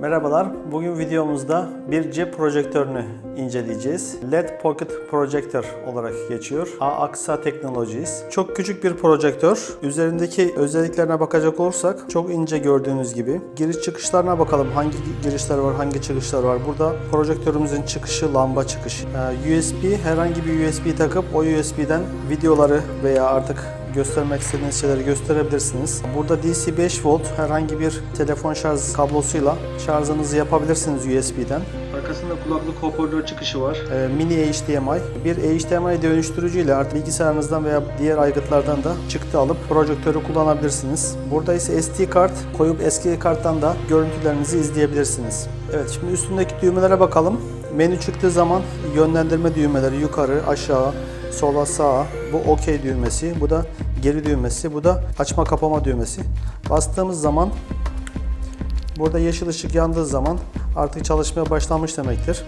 Merhabalar. Bugün videomuzda bir cep projektörünü inceleyeceğiz. LED Pocket Projector olarak geçiyor. AXA Technologies. Çok küçük bir projektör. Üzerindeki özelliklerine bakacak olursak çok ince gördüğünüz gibi. Giriş çıkışlarına bakalım. Hangi girişler var, hangi çıkışlar var. Burada projektörümüzün çıkışı lamba çıkışı. Ee, USB herhangi bir USB takıp o USB'den videoları veya artık göstermek istediğiniz şeyleri gösterebilirsiniz. Burada DC 5 volt herhangi bir telefon şarj kablosuyla şarjınızı yapabilirsiniz USB'den. Arkasında kulaklık hoparlör çıkışı var. Ee, mini HDMI. Bir HDMI dönüştürücüyle artık bilgisayarınızdan veya diğer aygıtlardan da çıktı alıp projektörü kullanabilirsiniz. Burada ise SD kart koyup eski karttan da görüntülerinizi izleyebilirsiniz. Evet şimdi üstündeki düğmelere bakalım. Menü çıktığı zaman yönlendirme düğmeleri yukarı, aşağı, sola sağa. Bu OK düğmesi. Bu da geri düğmesi. Bu da açma kapama düğmesi. Bastığımız zaman burada yeşil ışık yandığı zaman artık çalışmaya başlamış demektir.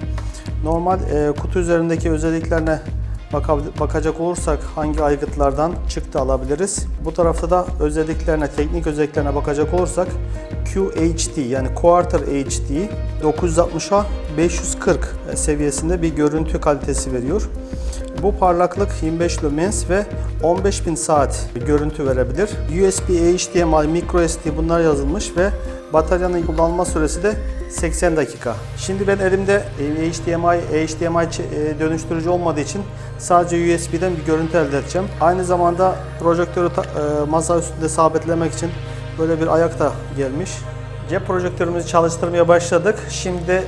Normal e, kutu üzerindeki özelliklerine baka- bakacak olursak hangi aygıtlardan çıktı alabiliriz? Bu tarafta da özelliklerine, teknik özelliklerine bakacak olursak QHD yani Quarter HD 960'a 540 seviyesinde bir görüntü kalitesi veriyor. Bu parlaklık 25 lumens ve 15.000 saat görüntü verebilir. USB, HDMI, microSD bunlar yazılmış ve bataryanın kullanma süresi de 80 dakika. Şimdi ben elimde e, HDMI, HDMI e, dönüştürücü olmadığı için sadece USB'den bir görüntü elde edeceğim. Aynı zamanda projektörü e, masa üstünde sabitlemek için böyle bir ayak da gelmiş. Cep projektörümüzü çalıştırmaya başladık. Şimdi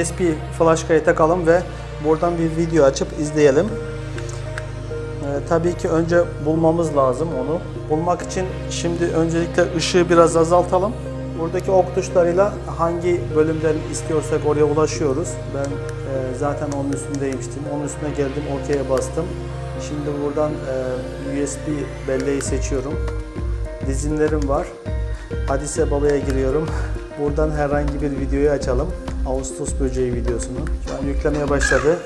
USB flash takalım ve buradan bir video açıp izleyelim. E, tabii ki önce bulmamız lazım onu. Bulmak için şimdi öncelikle ışığı biraz azaltalım. Buradaki ok tuşlarıyla hangi bölümden istiyorsak oraya ulaşıyoruz. Ben e, zaten onun üstündeymiştim. Onun üstüne geldim, OK'ye bastım. Şimdi buradan e, USB belleği seçiyorum. Dizinlerim var. Hadise Baba'ya giriyorum. Buradan herhangi bir videoyu açalım. Ağustos böceği videosunu. Şu an yüklemeye başladı.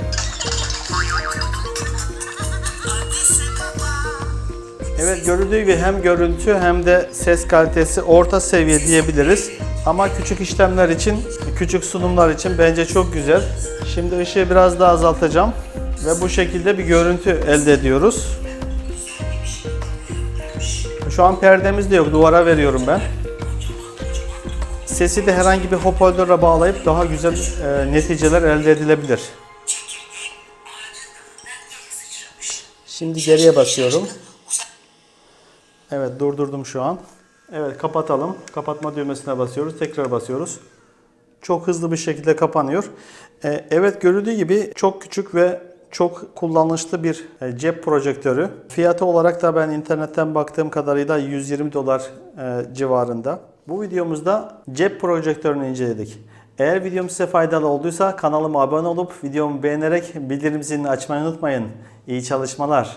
Evet görüldüğü gibi hem görüntü hem de ses kalitesi orta seviye diyebiliriz. Ama küçük işlemler için, küçük sunumlar için bence çok güzel. Şimdi ışığı biraz daha azaltacağım ve bu şekilde bir görüntü elde ediyoruz. Şu an perdemiz de yok, duvara veriyorum ben. Sesi de herhangi bir hoparlöre bağlayıp daha güzel e, neticeler elde edilebilir. Şimdi geriye basıyorum. Evet durdurdum şu an. Evet kapatalım. Kapatma düğmesine basıyoruz. Tekrar basıyoruz. Çok hızlı bir şekilde kapanıyor. Ee, evet görüldüğü gibi çok küçük ve çok kullanışlı bir e, cep projektörü. Fiyatı olarak da ben internetten baktığım kadarıyla 120 dolar e, civarında. Bu videomuzda cep projektörünü inceledik. Eğer videom size faydalı olduysa kanalıma abone olup videomu beğenerek bildirim zilini açmayı unutmayın. İyi çalışmalar.